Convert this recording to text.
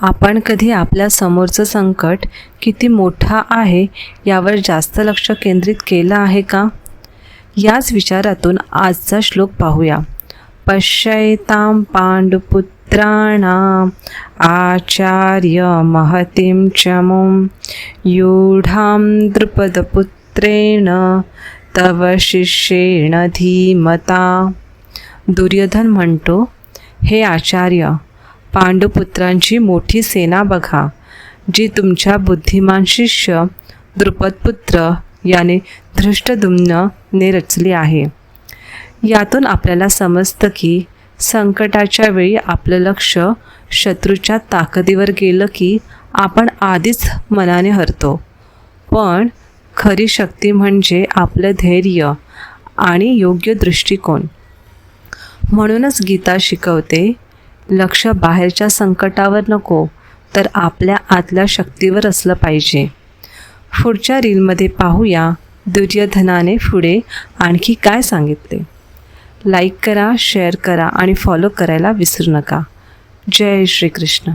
आपण कधी आपल्या समोरचं संकट किती मोठा आहे यावर जास्त लक्ष केंद्रित केलं आहे का? याच विचारातून आजचा श्लोक पाहूया. पश्यतां पाण्डुपुत्राणाम् आचार्य महतीं च मुं। यूढां द्रुपदपुत्रेण तव शिष्येण धीमता। दुर्योधन म्हणतो हे आचार्य पांडुपुत्रांची मोठी सेना बघा जी तुमच्या बुद्धिमान शिष्य द्रुपदपुत्र याने धृष्टदुम्नने रचली आहे. यातून आपल्याला समजतं की संकटाच्या वेळी आपलं लक्ष शत्रूच्या ताकदीवर गेलं की आपण आधीच मनाने हरतो. पण खरी शक्ती म्हणजे आपलं धैर्य आणि योग्य दृष्टिकोन. म्हणूनच गीता शिकवते लक्ष बाहेरच्या संकटावर नको तर आपल्या आतल्या शक्तीवर असलं पाहिजे. पुढच्या रीलमध्ये पाहूया दुर्योधनाने पुढे आणखी काय सांगितले. लाईक करा शेअर करा आणि फॉलो करायला विसरू नका. जय श्रीकृष्ण.